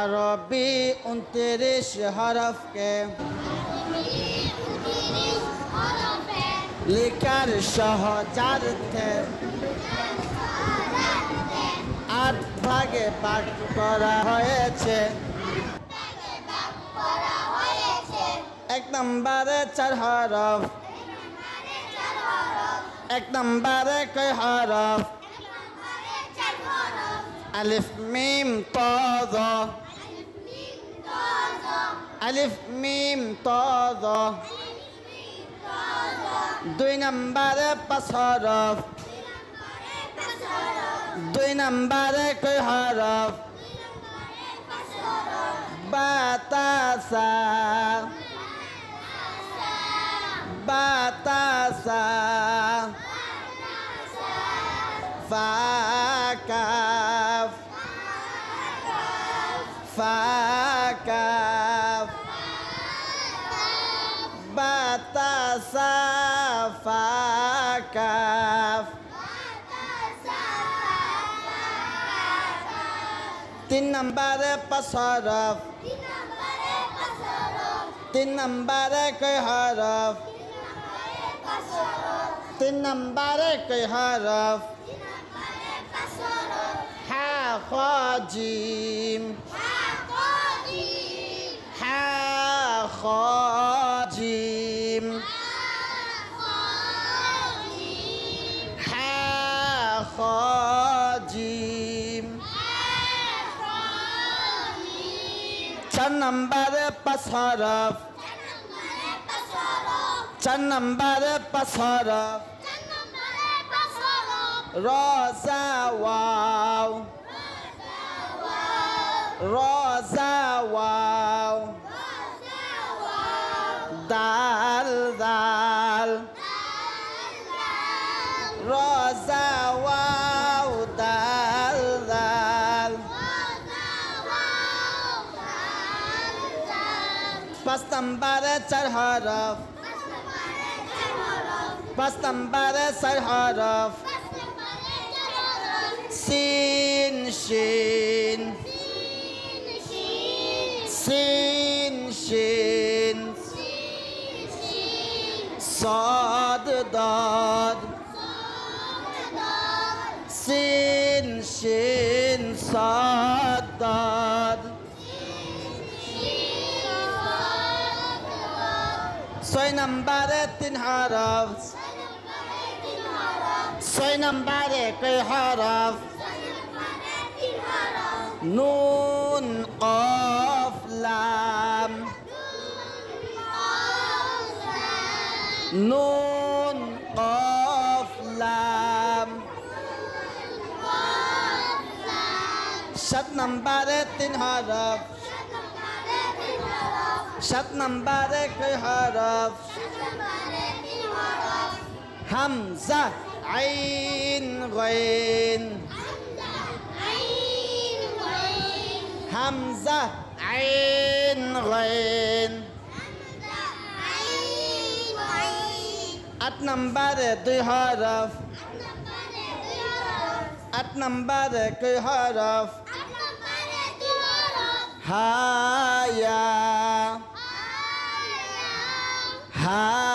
আরবি উনত্রিশ হরফকে লিখার সহজার্থে আট ভাগে ভাগ করা হয়েছে। এক নম্বরে চার হরফ। এক নম্বরে কয় হরফ? আলিফ, মিম জ। আলিফ মিম ত দুই নম্বরে পাঁচ হরফ দুই নম্বরে কয় হরফ বাতাসা। বাতাসা। ফাকাফ। ফাকাফ। ফাকাফ তিন নম্বরে পাঁচ তিন নম্বরে হরফ তিন নম্বরে কয় হরফ হা খ জিম হা খ জিম জিম চার নম্বরে পাঁচ হরফ চার নম্বরে পাঁচ হরফ রজা ওয়াও রজা Bastan bare ser haraf. Bastan bare ser haraf. Sin şin. Sin şin. Sad dad. Sin şin. Sad dad. ছয় নম্বরে তিন হরফ। ছয় নম্বরে কয় হরফ। নুন, কফ, লাম। নুন, কফ, লাম। সাত নম্বরে তিন হরফ। সাত নম্বরে কয় হরফ? হামজা, আইন, গইন। হামজা, আইন, গইন। আট নম্বরে দুই হরফ। আট নম্বরে কয় হরফ? হা high.